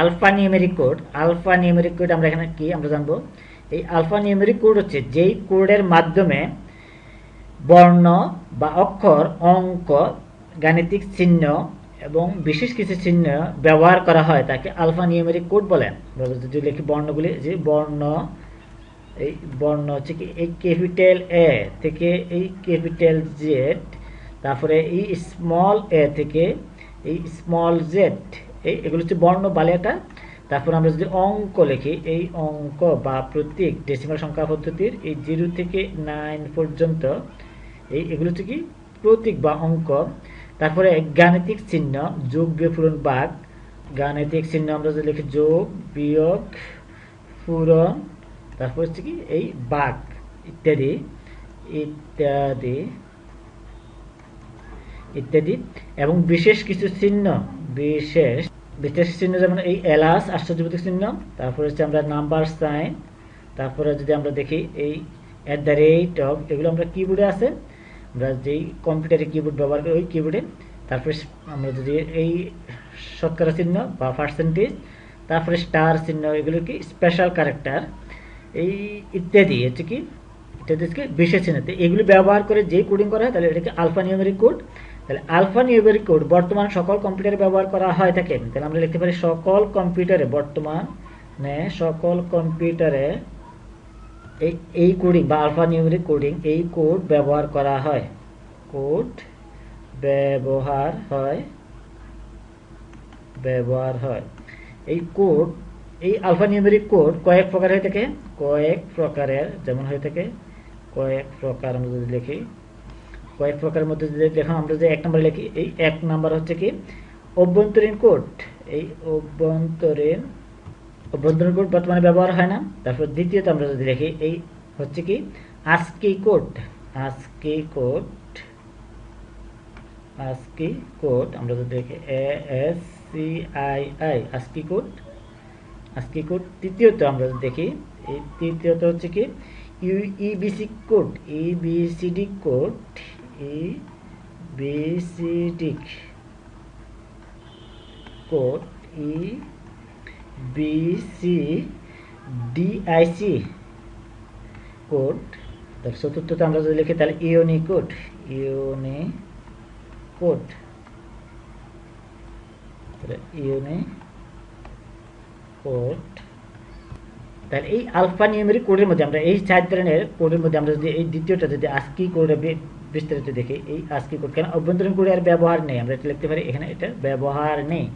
Alpha numeric code, alpha numeric code আমরা এখানে কি আমরা জানব? এই আলফা নিউমেরিক কোড হচ্ছে যেই কোডের মাধ্যমে বর্ণ বা অক্ষর, অঙ্ক, গাণিতিক চিহ্ন এবং বিশেষ কিছু চিহ্ন ব্যবহার করা হয় তাকে আলফা নিউমেরিক কোড বলে। যদি লিখি বর্ণগুলি যে বর্ণ, এই বর্ণ হচ্ছে কি, এই ক্যাপিটাল এ থেকে এই ক্যাপিটাল জেড তারপরে এই স্মল এ থেকে এই স্মল জেড এই, এগুলো হচ্ছে বর্ণ বালিয়াটা। তারপর আমরা যদি অঙ্ক লিখি, এই অঙ্ক বা প্রতীক ডেসিমাল সংখ্যা পদ্ধতির এই জিরো থেকে নাইন পর্যন্ত, এই, এগুলো হচ্ছে কি প্রতীক বা অঙ্ক। তারপরে গাণিতিক চিহ্ন, যোগ, বিয়োগ, পূরণ বাঘ গাণিতিক চিহ্ন আমরা যদি লিখি যোগ, বিয়োগ, পূরণ, তারপর হচ্ছে কি এই বাঘ ইত্যাদি ইত্যাদি ইত্যাদি। এবং বিশেষ কিছু চিহ্ন বিশেষ বিশেষ চিহ্ন যেমন এই এলাস আশ্চর্যবোধক চিহ্ন। তারপরে হচ্ছে আমরা নাম্বার সাইন। তারপরে যদি আমরা দেখি এই অ্যাট দ্য রেট অফ এগুলো আমরা কিবোর্ডে আছে। আমরা যেই কম্পিউটারে কিবোর্ড ব্যবহার করি, ওই কিবোর্ডে তারপরে আমরা যদি এই শতকরা চিহ্ন বা পার্সেন্টেজ তারপরে স্টার চিহ্ন, এগুলো কি স্পেশাল ক্যারেক্টার এই ইত্যাদি, হচ্ছে কি, ইত্যাদি বিশেষ চিহ্ন। এগুলি ব্যবহার করে যে কোডিং করা হয়, তাহলে এটাকে আলফা নিউমেরিক কোড তাহলে আলফা নিউমেরিক কোড বর্তমান সকল কম্পিউটারে ব্যবহার করা হয় থাকে তাহলে আমরা লিখতে পারি সকল কম্পিউটারে বর্তমানে সকল কম্পিউটারে এই এই কোডিং বা আলফা নিউমেরিক কোডিং এই কোড ব্যবহার করা হয়। কোড ব্যবহার হয় ব্যবহার হয়। এই কোড এই আলফা নিউমেরিক কোড কয়েক প্রকার হয়ে থাকে। কয়েক প্রকারের, যেমন হয়ে থাকে, কয়েক প্রকার আমরা যদি লিখি। কয়েক প্রকারের মধ্যে দেখুন আমরা যে এক নম্বরে লিখি, এই এক নাম্বার হচ্ছে কি? অভ্যন্তরীণ কোড। এই অভ্যন্তরীণ অভ্যন্তরীণ কোড বর্তমানে ব্যবহার হয় না। তারপর দ্বিতীয়ত আমরা যদি দেখি, এই হচ্ছে কি? ASCII code. ASCII code ASCII code. আমরা যদি দেখি, A, S, C, I I, ASCII code. ASCII code. তৃতীয়ত আমরা যদি দেখি, এই তৃতীয়ত হচ্ছে কি? You EBC code. EBCD code. E BCD code EBCDIC code তার চতুর্থতে আমরা যদি লিখি, তাহলে Unicode Unicode Unicode তাহলে এই আলফা নিউমেরিক কোডের মধ্যে আমরা, এই চার ধরনের কোডের মধ্যে আমরা যদি, এই দ্বিতীয়টা যদি আজকি কোডে বিস্তারিত দেখি এই আজকি কোড কেন অভ্যন্তরীণ কোডে আর ব্যবহার নেই? আমরা এটা লিখতে পারি, এখানে এটা ব্যবহার নেই।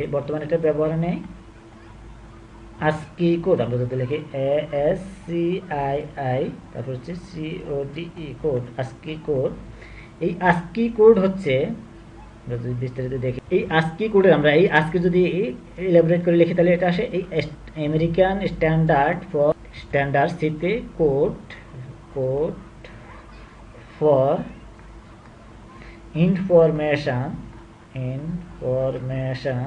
এই বর্তমানে এটা ব্যবহার নেই। ASCII code? আমরা যদি লিখি A S C I I তারপর হচ্ছে C O D E code. ASCII code? এই আজকি কোড হচ্ছে, আমরা যদি বিস্তারিত দেখি, এই আজকি কোডে আমরা এই আজকে যদি এলাবোরেট করে লিখি, তাহলে এটা আসে এই আমেরিকান স্ট্যান্ডার্ড ফর স্ট্যান্ডার্ড সিতে code code for information information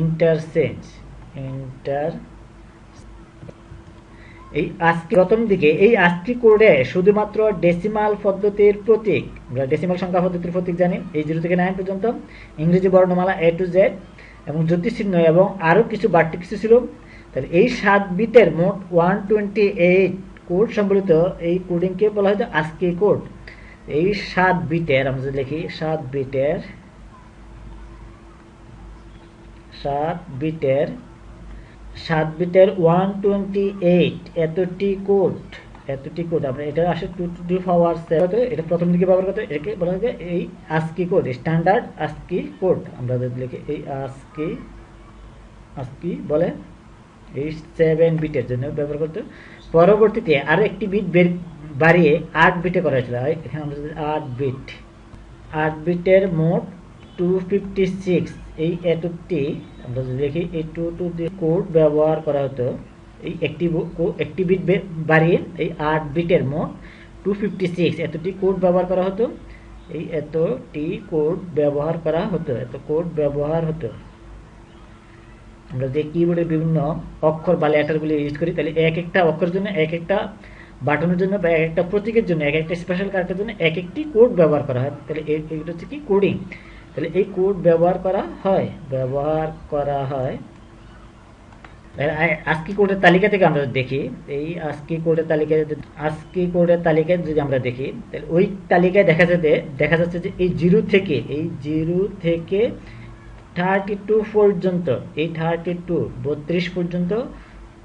interchange inter এই আজকে প্রথম দিকে, এই আজকি কোডে শুধুমাত্র ডেসিমাল পদ্ধতির প্রতীক, আমরা ডেসিমাল সংখ্যা পদ্ধতির প্রতীক জানি, এই জিরো থেকে নাইন পর্যন্ত, ইংরেজি বর্ণমালা এ টু জেড এবং জ্যোতিষচিহ্ন এবং আরও কিছু বাড়তি কিছু ছিল। তাহলে এই সাত বিটের মোট ওয়ান টোয়েন্টি এইট কোড সম্বলিত এই কোডিংকে বলা হয় আজকি কোড। এই সাত বিটের, আমরা যদি লিখি, সাত বিটের সাত বিটের সাত বিটের ওয়ান টোয়েন্টি এইট এতটি কোড এতটি কোড, আমরা এটা আসে টু টু টু পাওয়ার এটা প্রথম দিকে ব্যবহার করতে এটাকে বলা হয় এই ASCII code standard ASCII code, আমরা যদি লিখি, এই আস্কি আস্কি বলে, এই সেভেন বিটের জন্য ব্যবহার করতে পরবর্তীতে আরও একটি বিট বের বাড়িয়ে আট বিটে করা হয়েছিল এখানে আমরা আট বিট আট বিটের মোট টু ফিফটি সিক্স এই এতটি আমরা যদি দেখি, এই টু টু কোড ব্যবহার করা হতো, এই একটি একটি বিট বাড়িয়ে এই আট বিটের মোট টু ফিফটি সিক্স এতটি কোড ব্যবহার করা হতো, এই এতটি কোড ব্যবহার করা হতো, এত কোড ব্যবহার হতো। আমরা যে কিবোর্ডের বিভিন্ন অক্ষর বা লেটারগুলি ইউজ করি, তাহলে এক একটা অক্ষরের জন্য এক একটা বাটনের জন্য বা এক একটা প্রতীকের জন্য, এক একটা স্পেশাল কার্ডের জন্য এক একটি কোড ব্যবহার করা হয়। তাহলে এগুলো হচ্ছে কি? কোডিং তাহলে এই কোড ব্যবহার করা হয়, ব্যবহার করা হয়। আজকি কোডের তালিকা থেকে আমরা দেখি, এই আজকি কোডের তালিকায় আজকি কোডের তালিকায় যদি আমরা দেখি, তাহলে ওই তালিকায় দেখা যাচ্ছে দেখা যাচ্ছে যে এই জিরো থেকে, এই জিরো থেকে থার্টি টু পর্যন্ত, এই থার্টি টু, বত্রিশ পর্যন্ত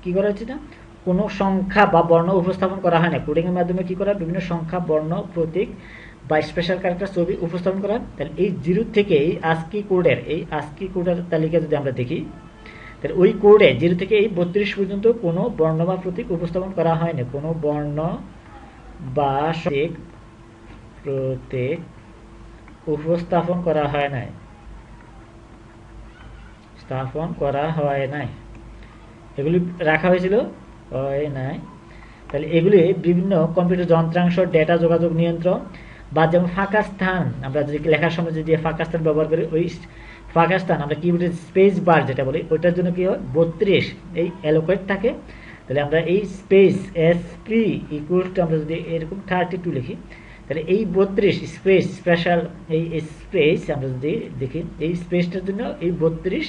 কি করা হচ্ছে না? কোনো সংখ্যা বা বর্ণ উপস্থাপন করা হয় না। কোডিংয়ের মাধ্যমে কি করা বিভিন্ন সংখ্যা, বর্ণ, প্রতীক বা স্পেশাল ক্যারেক্টার ছবি উপস্থাপন করা তাহলে এই জিরো থেকে এই আজকি কোডের এই আজকি কোডের তালিকা যদি আমরা দেখি, তাহলে ওই কোডে জিরো থেকে এই বত্রিশ পর্যন্ত কোনো বর্ণ বা প্রতীক উপস্থাপন করা হয়নি কোনো বর্ণ বা প্রতীক প্রতীক উপস্থাপন করা হয় নাই। স্থাপন করা হয় নাই। এগুলি রাখা হয়েছিল? হয় নাই। তাহলে এগুলি বিভিন্ন কম্পিউটার যন্ত্রাংশ, ডেটা যোগাযোগ নিয়ন্ত্রণ বা যেমন ফাঁকা স্থান, আমরা যদি লেখার সময় যদি ফাঁকা স্থান ব্যবহার করি, ওই ফাঁকা স্থান, আমরা কিবোর্ডের স্পেস বার যেটা বলি, ওইটার জন্য কি হয়? বত্রিশ এই অ্যালোকেট থাকে। তাহলে আমরা এই space, S P equal to আমরা যদি এরকম থার্টি টু লিখি, তাহলে এই বত্রিশ স্পেস স্পেশাল এই স্পেস আমরা যদি দেখি, এই স্পেসটার জন্য এই বত্রিশ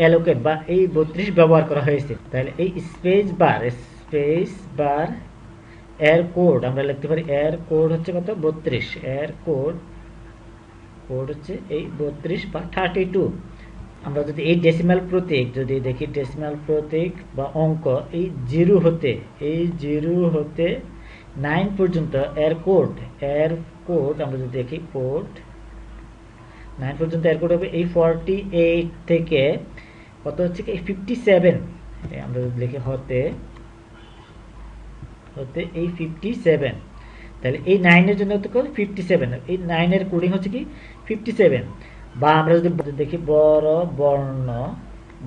অ্যালোকেট বা এই বত্রিশ ব্যবহার করা হয়েছে। তাহলে এই স্পেস বার স্পেস বার এর কোড আমরা লিখতে পারি এর কোড হচ্ছে কত? বত্রিশ। এর কোড কোড হচ্ছে এই বত্রিশ বা থার্টি টু আমরা যদি এই ডেসিমাল প্রতীক, যদি দেখি ডেসিমাল প্রতীক বা অঙ্ক, এই জিরো হতে, এই জিরো হতে নাইন পর্যন্ত এর কোড এর কোড আমরা যদি দেখি কোড নাইন পর্যন্ত এর কোড হবে এই ফর্টি এইট থেকে কত হচ্ছে কি? ফিফটি সেভেন আমরা যদি লিখি হতে হতে এই ফিফটি সেভেন তাহলে এই নাইনের জন্য হতে কত? ফিফটি সেভেন এই নাইনের কোডিং হচ্ছে কি? ফিফটি সেভেন বা আমরা যদি দেখি বড় বর্ণ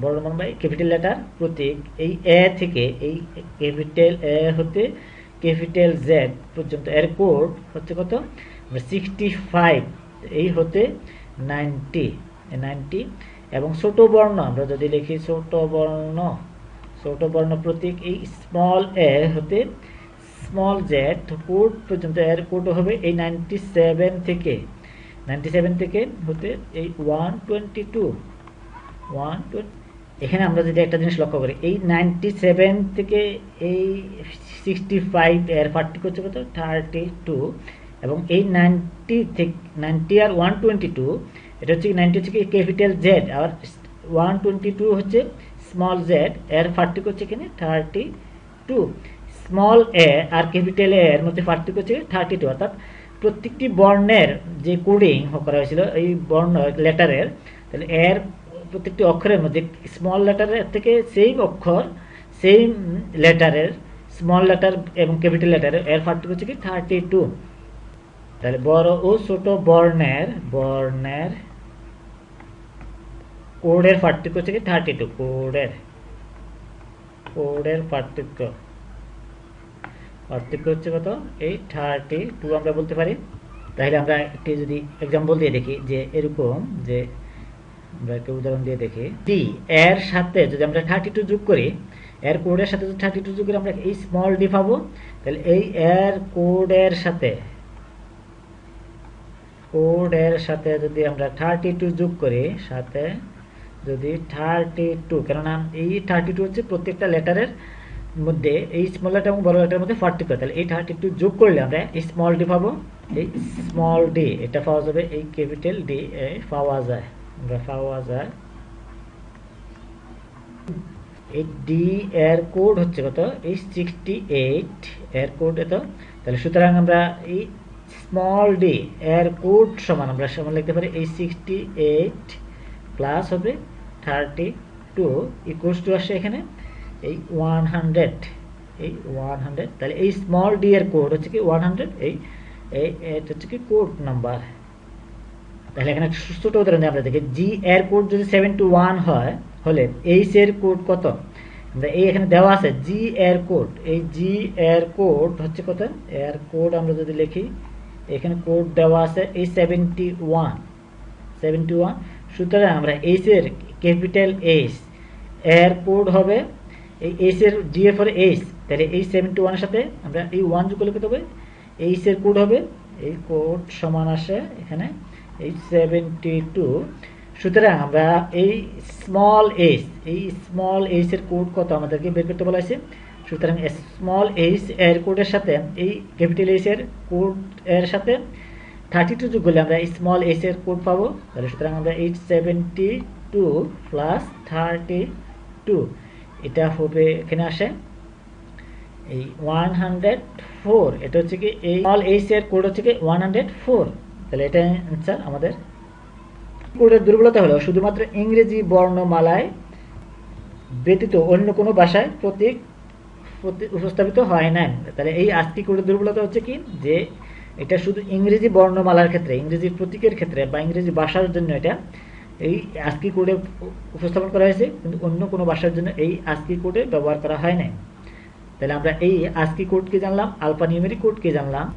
বড় বর্ণ বা ক্যাপিটাল লেটার প্রতীক। এই এ থেকে এই ক্যাপিটাল এ হতে ক্যাপিটাল জেড পর্যন্ত এর কোড হচ্ছে কত? সিক্সটি ফাইভ এই হতে নাইনটি নাইনটি এবং ছোট বর্ণ, আমরা যদি লিখি ছোট বর্ণ ছোট বর্ণ প্রতীক, এই স্মল এ হতে স্মল জেড কোড পর্যন্ত এর কোড হবে এই নাইনটি সেভেন থেকে। নাইনটি সেভেন থেকে হতে এই ওয়ান টোয়েন্টি টু ওয়ান এখানে আমরা যদি একটা জিনিস লক্ষ্য করি, এই নাইনটি সেভেন থেকে এই সিক্সটি ফাইভ এর পার্থক্য হচ্ছে কত? থার্টি টু এবং এই নাইনটি থেকে নাইনটি আর ওয়ান টোয়েন্টি টু এটা হচ্ছে নাইনটি হচ্ছে ক্যাপিটাল জেড আর ওয়ান টোয়েন্টি টু হচ্ছে স্মল জেড এর পার্থক্য হচ্ছে এখানে থার্টি টু স্মল এ আর ক্যাপিটাল এ এর মধ্যে পার্থক্য হচ্ছে থার্টি টু অর্থাৎ প্রত্যেকটি বর্ণের যে কোডিং করা হয়েছিল, এই বর্ণ লেটারের তাহলে এর প্রত্যেকটি অক্ষরের মধ্যে স্মল লেটারের থেকে সেম অক্ষর সেম লেটারের স্মল লেটার এবং ক্যাপিটাল লেটারের এর পার্থক্য হচ্ছে কি থার্টি টু তাহলে বড় ও ছোট বর্ণের বর্ণের কোডের পার্থক্য হচ্ছে কি থার্টি টু কোডের কোডের পার্থক্য পার্থক্য হচ্ছে কত এই থার্টি টু আমরা বলতে পারি? তাহলে আমরা একটি যদি এক্সাম্পল দিয়ে দেখি, যে এরকম, যে আমরা একটা উদাহরণ দিয়ে দেখি। ডি এর সাথে যদি আমরা থার্টি টু যোগ করি, এর কোডের সাথে যদি থার্টি টু যোগ করি, আমরা এই স্মল ডি পাবো। তাহলে এই এর কোডের সাথে কোডের সাথে যদি আমরা থার্টি টু যোগ করি, সাথে যদি থার্টি টু কেননা এই থার্টি টু হচ্ছে প্রত্যেকটা লেটারের মধ্যে, এই স্মল লেটার এবং বড় লেটারের মধ্যে পার্থক্য তাহলে এই থার্টি টু যোগ করলে আমরা এই স্মল ডি পাবো। এই স্মল ডি এটা পাওয়া যাবে, এই ক্যাপিটাল ডি পাওয়া যায়। আমরা পাওয়া যায়। এই ডি এর কোড হচ্ছে কত? এই সিক্সটি এইট এর কোড এত তাহলে সুতরাং আমরা এই স্মল ডি এর কোড সমান, আমরা সমান লিখতে পারি এই সিক্সটি এইট প্লাস হবে থার্টি টু ইকুয়ালস টু আসছে এখানে, এই ওয়ান হান্ড্রেড এই ওয়ান হান্ড্রেড তাহলে এই স্মল ডি এর কোড হচ্ছে কি ওয়ান হান্ড্রেড এই এটা হচ্ছে কি কোড নাম্বার তাহলে এখানে ছোট উদাহরণ আমরা দেখি জি এর কোড যদি সেভেন টু ওয়ান হয়, হলে এইচ এর কোড কত? আমরা এই এখানে দেওয়া আছে জি এর কোড এই জি এর কোড হচ্ছে কত? এর কোড আমরা যদি লিখি, এখানে কোড দেওয়া আছে এই সেভেন্টি ওয়ান সেভেন্টি ওয়ান সুতরাং আমরা এইচ এর ক্যাপিটাল এইচ এর কোড হবে এই এইচ এর জি এর পরে এইচ তাহলে এই সেভেন্টি ওয়ানের সাথে আমরা এই ওয়ান যুগ করলে কত হবে? এইচ এর কোড হবে, এই কোড সমান আসে এখানে এইচ সেভেন্টি টু সুতরাং আমরা এই স্মল এইচ এই স্মল এইচ এর কোড কত আমাদেরকে বের করতে বলা হয়েছে? সুতরাং স্মল এইচ এর কোডের সাথে, এই ক্যাপিটাল এইচ এর কোড এর সাথে থার্টি টু যোগ করলে আমরা স্মল এইচ এর কোড পাবো। তাহলে সুতরাং আমরা H seventy two plus thirty two. এটা হবে এখানে আসে। এই ওয়ান হান্ড্রেড ফোর, এটা হচ্ছে কি এই স্মল এইচ কোড হচ্ছে কি ওয়ান হান্ড্রেড ফোর। তাহলে এটা অ্যান্সার আমাদের। কোডের দুর্বলতা হলো শুধুমাত্র ইংরেজি বর্ণমালায় ব্যতীত অন্য কোনো ভাষায় প্রতীক প্রতি- উপস্থাপিত হয় না তাহলে এই আস্কি কোডের দুর্বলতা হচ্ছে কি? যে এটা শুধু ইংরেজি বর্ণমালার ক্ষেত্রে, ইংরেজি প্রতীকের ক্ষেত্রে বা ইংরেজি ভাষার জন্য এটা এই আজকি কোডে উপস্থাপন করা হয়েছে, কিন্তু অন্য কোনো ভাষার জন্য এই আজকি কোডে ব্যবহার করা হয় নাই। তাহলে আমরা এই আজকি কোডকে জানলাম আলফা নিউমেরিক কোডকে জানলাম।